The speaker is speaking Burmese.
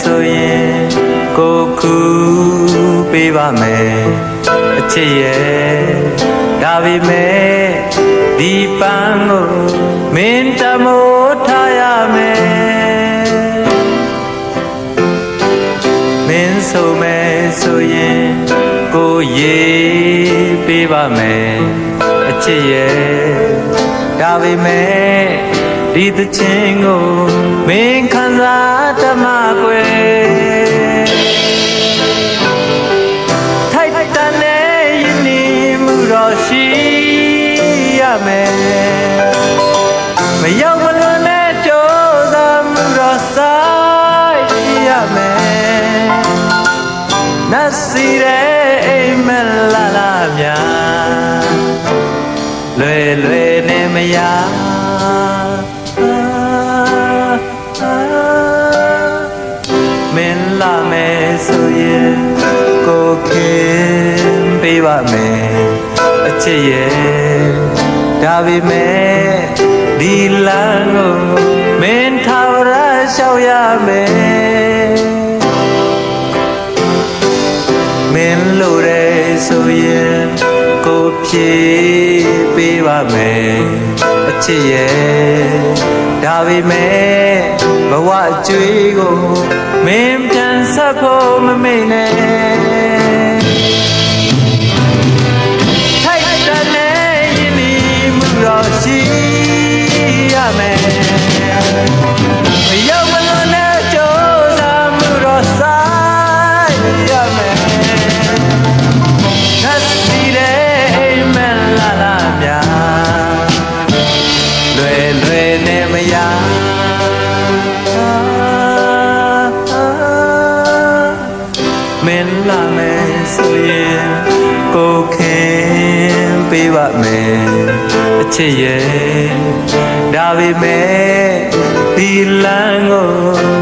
ဆိုရင်ကိုကူပေးပါမယ်အချစ်ရဲ့ဒါပေမဲ့ဒီပန်းကိုမင်းတမိုးထားရမယ်မင်းဆိုမယ်ဆိုရင်ကိုရေးပေးပါမယ်အချစ်ရဲ့ဒါပေမဲ့ဒီသချင်းကိုမင်း မယ်မရောက်မလွန်တဲ့ကြိုးစားမှုတော်ဆိုင်ရမယ်နတ်စီတဲ့အိမ်မလာလာများလွယ်လွယ်နဲ့မရမင်းလာမယ်ဆိုရင်ကိုခင်ပေးပါမယ်အချစ်ရဲ့ ဒါပေမဲ့ဒီလမ်းကိုမင်းထာဝရလျှောက်ရမယ်မင်းလိုတဲ့ဆိုရင်ကိုဖြည့်ပေးပါမယ်အချစ်ရဲ့ဒါပေမဲ့ဘဝအကျွေးကိုမင်းပြန်ဆက်ဖို့မမေ့နဲ့ ပေးပါမယ်အချစ်ရဲ့ဒါပေမဲ့ဒီလမ်းကိုမင်းထာဝရ